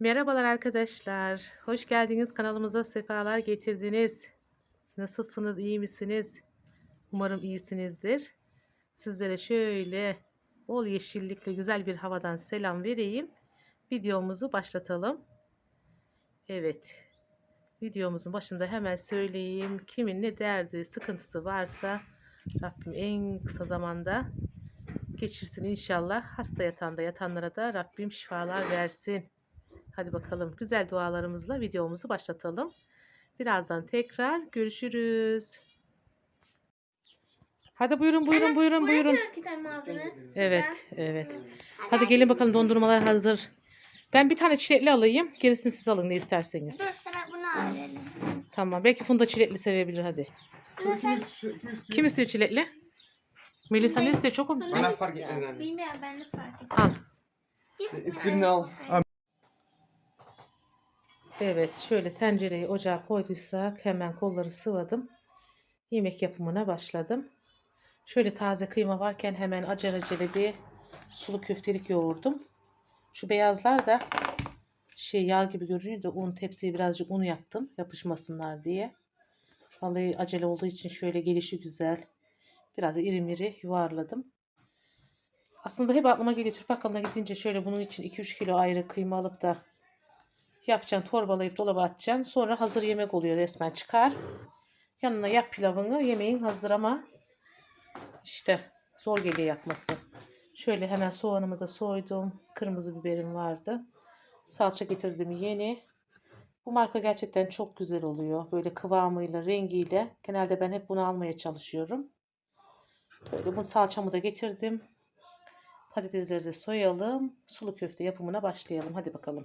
Merhabalar arkadaşlar. Hoş geldiniz kanalımıza sefalar getirdiniz. Nasılsınız? iyi misiniz? Umarım iyisinizdir. Sizlere şöyle bol yeşillikli güzel bir havadan selam vereyim. Videomuzu başlatalım. Evet. Videomuzun başında hemen söyleyeyim. Kimin ne derdi, sıkıntısı varsa Rabbim en kısa zamanda geçirsin inşallah. Hasta yatağında yatanlara da Rabbim şifalar versin. Hadi bakalım güzel dualarımızla videomuzu başlatalım. Birazdan tekrar görüşürüz. Hadi buyurun buyurun buyurun buyurun. Evet evet. Hadi gelin bakalım dondurmalar hazır. Ben bir tane çilekli alayım. Gerisini siz alın ne isterseniz. Dur sana bunu alalım. Tamam. Belki Funda çilekli sevebilir hadi. Kim istiyor çilekli? Melih sen ne istiyor? Çok mu istiyor? Bana fark etmez. Bilmiyorum ben de fark ettim. Al. İstediğini al. Evet şöyle tencereyi ocağa koyduysak hemen kolları sıvadım. Yemek yapımına başladım. Şöyle taze kıyma varken hemen acele acele bir sulu köftelik yoğurdum. Şu beyazlar da şey yağ gibi görünüyor da un tepsiye birazcık un yaptım yapışmasınlar diye. Vallahi acele olduğu için şöyle gelişi güzel. Biraz da iri iri yuvarladım. Aslında hep aklıma geliyor Türk bakkalına gidince şöyle bunun için 2-3 kilo ayrı kıyma alıp da yapacaksın torbalayıp dolaba atacaksın. Sonra hazır yemek oluyor resmen çıkar. Yanına yap pilavını yemeğin hazır ama işte zor geliyor yapması. Şöyle hemen soğanımı da soydum. Kırmızı biberim vardı. Salça getirdim yeni. Bu marka gerçekten çok güzel oluyor. Böyle kıvamıyla, rengiyle. Genelde ben hep bunu almaya çalışıyorum. Böyle bu salçamı da getirdim. Patatesleri de soyalım. Sulu köfte yapımına başlayalım. Hadi bakalım.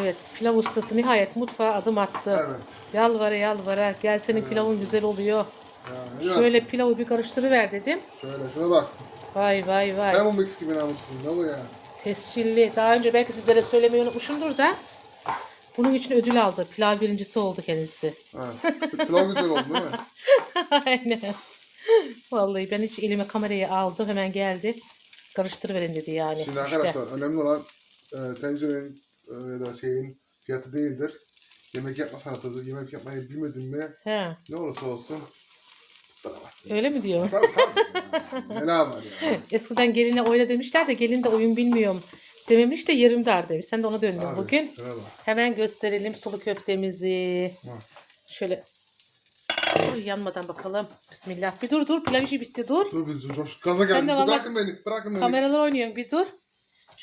Evet, pilav ustası nihayet mutfağa adım attı. Evet. Yalvara yalvara gel senin pilavın güzel oluyor. Yani Şöyle pilavı bir karıştırıver dedim. Şöyle şuna bak. Vay vay vay. Lemon mix gibi namussuz. Ne bu ya? Tescilli. Daha önce belki sizlere söylemeyi unutmuşumdur da. Bunun için ödül aldı. Pilav birincisi oldu kendisi. Evet. Pilav güzel oldu değil mi? Aynen. Vallahi ben hiç elime kamerayı aldım hemen geldi. Karıştırıverin dedi yani. Şimdi İşte. arkadaşlar önemli olan e, tencerenin e, ya da şeyin fiyatı değildir. Yemek yapma sanatıdır. Yemek yapmayı bilmedin mi He, ne olursa olsun tutturamazsın. öyle mi diyor? Tabii tabii. ya. Neler var ya. Eskiden geline oyna demişler de gelin de oyun bilmiyorum. Dememiş de yerim dar demiş. Sen de ona döndün Abi, bugün. Bak. Hemen gösterelim sulu köftemizi. Bak. Şöyle Oy, yanmadan bakalım. Bismillah. Bir dur dur. Pilav işi bitti dur. Dur biz coş. Gaza geldim. de vallahi- Bırakın beni. Bırakın beni. Kameralar oynuyor. Bir dur.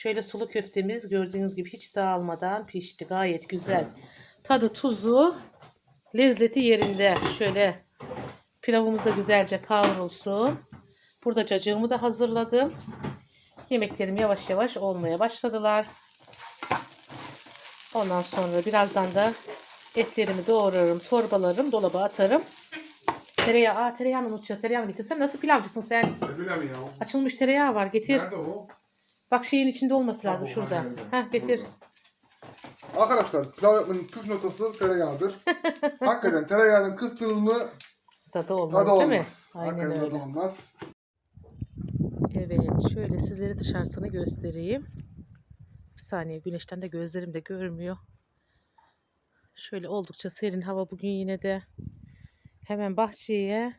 Şöyle sulu köftemiz gördüğünüz gibi hiç dağılmadan pişti. Gayet güzel. Tadı tuzu lezzeti yerinde. Şöyle pilavımız da güzelce kavrulsun. Burada cacığımı da hazırladım. Yemeklerim yavaş yavaş olmaya başladılar. Ondan sonra birazdan da etlerimi doğrarım, torbalarım, dolaba atarım. Tereyağı, aa tereyağını unutacağız. Tereyağını getirsen nasıl pilavcısın sen? Ne bileyim ya. Açılmış tereyağı var getir. Nerede o? Bak şeyin içinde olması lazım Tamam, şurada. Heh getir. Arkadaşlar pilav yapmanın püf noktası tereyağıdır. Hakikaten tereyağının kıstırılımı Tadı olmaz tadı değil mi? olmaz. Aynen Hakikaten tadı öyle. olmaz. Evet şöyle sizlere dışarısını göstereyim. Bir saniye güneşten de gözlerim de görmüyor. Şöyle oldukça serin hava bugün yine de. Hemen bahçeye.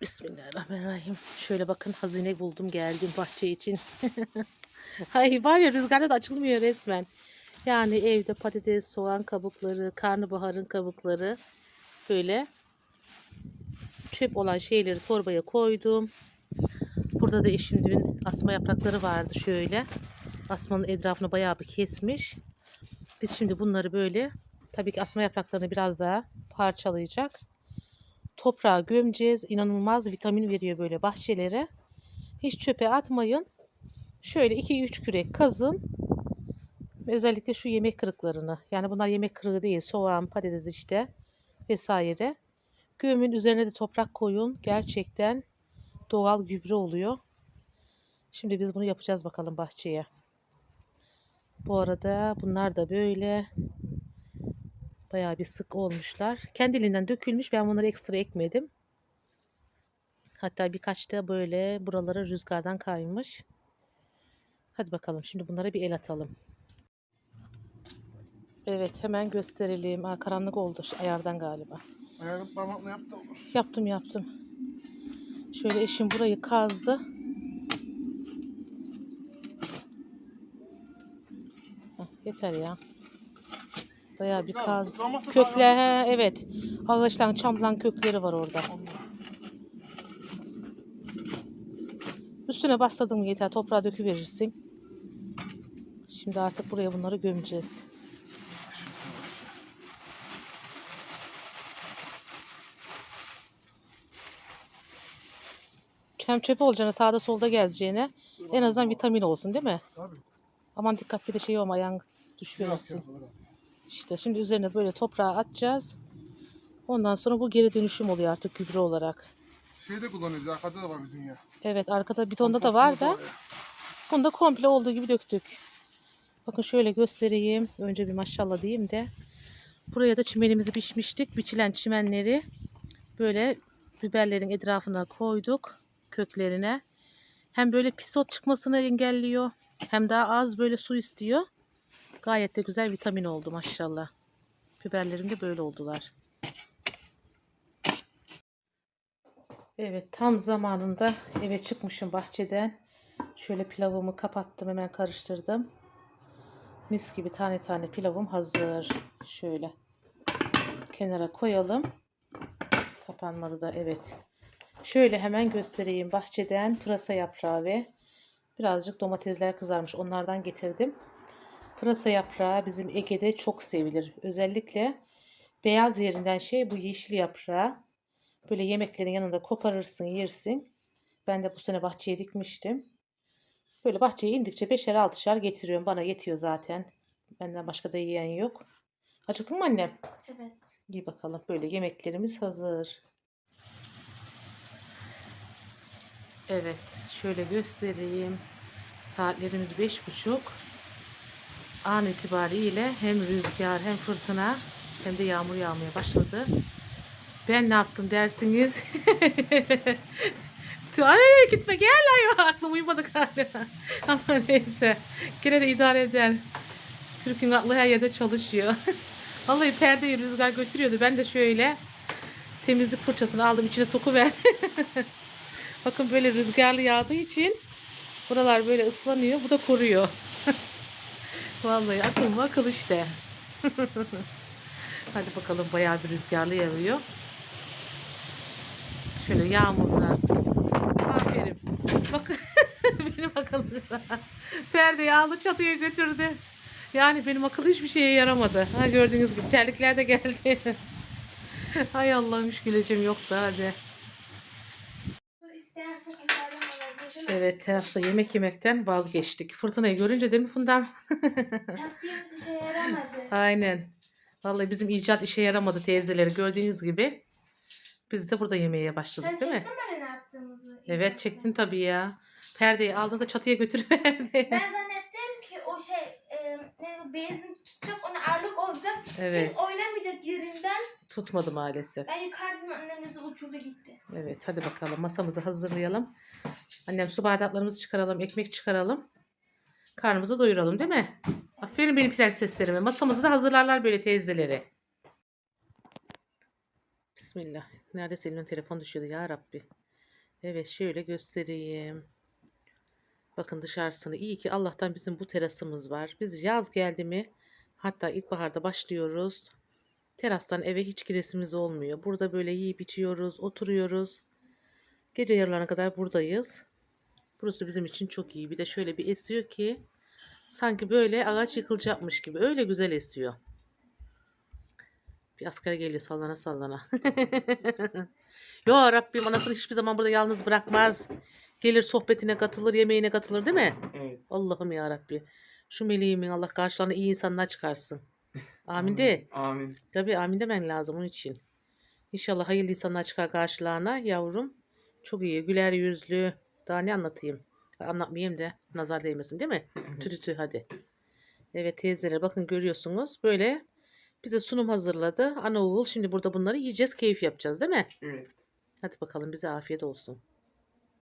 Bismillahirrahmanirrahim. Şöyle bakın hazine buldum geldim bahçe için. Ay var ya rüzgarda da açılmıyor resmen. Yani evde patates, soğan kabukları, karnabaharın kabukları böyle çöp olan şeyleri torbaya koydum. Burada da eşim dün asma yaprakları vardı şöyle. Asmanın etrafını bayağı bir kesmiş. Biz şimdi bunları böyle tabii ki asma yapraklarını biraz daha parçalayacak. Toprağa gömeceğiz. İnanılmaz vitamin veriyor böyle bahçelere. Hiç çöpe atmayın. Şöyle 2-3 kürek kazın. Özellikle şu yemek kırıklarını. Yani bunlar yemek kırığı değil. Soğan, patates işte vesaire. Gömün üzerine de toprak koyun. Gerçekten doğal gübre oluyor. Şimdi biz bunu yapacağız bakalım bahçeye. Bu arada bunlar da böyle bayağı bir sık olmuşlar. Kendiliğinden dökülmüş. Ben bunları ekstra ekmedim. Hatta birkaç da böyle buralara rüzgardan kaymış. Hadi bakalım şimdi bunlara bir el atalım. Evet hemen gösterelim. Aa, karanlık oldu ayardan galiba. Ayarı parmakla yap da olur. Yaptım yaptım. Şöyle eşim burayı kazdı. Heh, yeter ya. Bayağı bir Kökler daha- he, evet. Ağaçlan çamlan kökleri var orada. Üstüne bastırdın mı yeter. Toprağa döküverirsin. Şimdi artık buraya bunları gömeceğiz. Hem çöp olacağına sağda solda gezeceğine en azından vitamin olsun değil mi? Tabii. Aman dikkat bir de şey olma ayağın Biraz yap, öyle. İşte şimdi üzerine böyle toprağı atacağız. Ondan sonra bu geri dönüşüm oluyor artık gübre olarak. Şey de kullanıyoruz. Arkada da var bizim ya. Evet arkada bitonda da var da bunu da komple olduğu gibi döktük. Bakın şöyle göstereyim. Önce bir maşallah diyeyim de. Buraya da çimenimizi biçmiştik. Biçilen çimenleri böyle biberlerin etrafına koyduk. Köklerine. Hem böyle pisot çıkmasını engelliyor. Hem daha az böyle su istiyor. Gayet de güzel vitamin oldu maşallah. Biberlerim de böyle oldular. Evet tam zamanında eve çıkmışım bahçeden. Şöyle pilavımı kapattım hemen karıştırdım. Mis gibi tane tane pilavım hazır. Şöyle kenara koyalım. Kapanmadı da evet. Şöyle hemen göstereyim. Bahçeden pırasa yaprağı ve birazcık domatesler kızarmış. Onlardan getirdim. Pırasa yaprağı bizim Ege'de çok sevilir. Özellikle beyaz yerinden şey bu yeşil yaprağı. Böyle yemeklerin yanında koparırsın, yersin. Ben de bu sene bahçeye dikmiştim. Böyle bahçeye indikçe beşer altışar getiriyorum. Bana yetiyor zaten. Benden başka da yiyen yok. Acıktın mı annem? Evet. İyi bakalım. Böyle yemeklerimiz hazır. Evet. Şöyle göstereyim. Saatlerimiz beş buçuk. An itibariyle hem rüzgar hem fırtına hem de yağmur yağmaya başladı. Ben ne yaptım dersiniz? Ay gitme gel ay aklım uyumadı galiba. Ama neyse. Gene de idare eder. Türk'ün aklı her yerde çalışıyor. Vallahi perdeyi rüzgar götürüyordu. Ben de şöyle temizlik fırçasını aldım içine sokuverdim. Bakın böyle rüzgarlı yağdığı için buralar böyle ıslanıyor. Bu da koruyor. Vallahi akıl mı akıl işte. Hadi bakalım bayağı bir rüzgarlı yağıyor. Şöyle yağmurda. Aferin. Bakın benim akıllı. Perdeyi aldı çatıya götürdü. Yani benim akıl hiçbir şeye yaramadı. Ha gördüğünüz gibi terlikler de geldi. Hay Allah'ım hiç güleceğim yok da hadi. Evet terasta yemek yemekten vazgeçtik. Fırtınayı görünce değil mi Fundam? Taktiğimiz işe yaramadı. Aynen. Vallahi bizim icat işe yaramadı teyzeleri gördüğünüz gibi. Biz de burada yemeye başladık Sen değil mi? çektin hani ne yaptığımızı? Evet çektim tabii ya. Perdeyi aldı da çatıya götürüverdi. Ben zannettim ki o şey e, ne ona ağırlık olacak. evet Hiç oynamayacak yerinden. tutmadı maalesef. Ben yukarıdan annemiz de uçurdu gitti. Evet hadi bakalım masamızı hazırlayalım. Annem su bardaklarımızı çıkaralım, ekmek çıkaralım. Karnımızı doyuralım değil mi? Aferin benim prenseslerime. Masamızı da hazırlarlar böyle teyzeleri. Bismillah. Nerede Selin'in telefon düşüyordu ya Rabbi. Evet şöyle göstereyim. Bakın dışarısını. İyi ki Allah'tan bizim bu terasımız var. Biz yaz geldi mi hatta ilkbaharda başlıyoruz. Terastan eve hiç giresimiz olmuyor. Burada böyle yiyip içiyoruz, oturuyoruz. Gece yarılarına kadar buradayız. Burası bizim için çok iyi. Bir de şöyle bir esiyor ki sanki böyle ağaç yıkılacakmış gibi. Öyle güzel esiyor. Bir askere geliyor sallana sallana. Yo Rabbim anasını hiçbir zaman burada yalnız bırakmaz. Gelir sohbetine katılır, yemeğine katılır değil mi? Evet. Allah'ım ya Rabbi. Şu meleğimin Allah karşılarına iyi insanlar çıkarsın. Amin de. Amin. Tabii amin demen lazım onun için. İnşallah hayırlı insanlar çıkar karşılarına yavrum. Çok iyi. Güler yüzlü. Daha ne anlatayım? Anlatmayayım da nazar değmesin değil mi? Tütütü hadi. Evet teyzeler bakın görüyorsunuz. Böyle bize sunum hazırladı. Ana oğul şimdi burada bunları yiyeceğiz. Keyif yapacağız değil mi? Evet. Hadi bakalım bize afiyet olsun.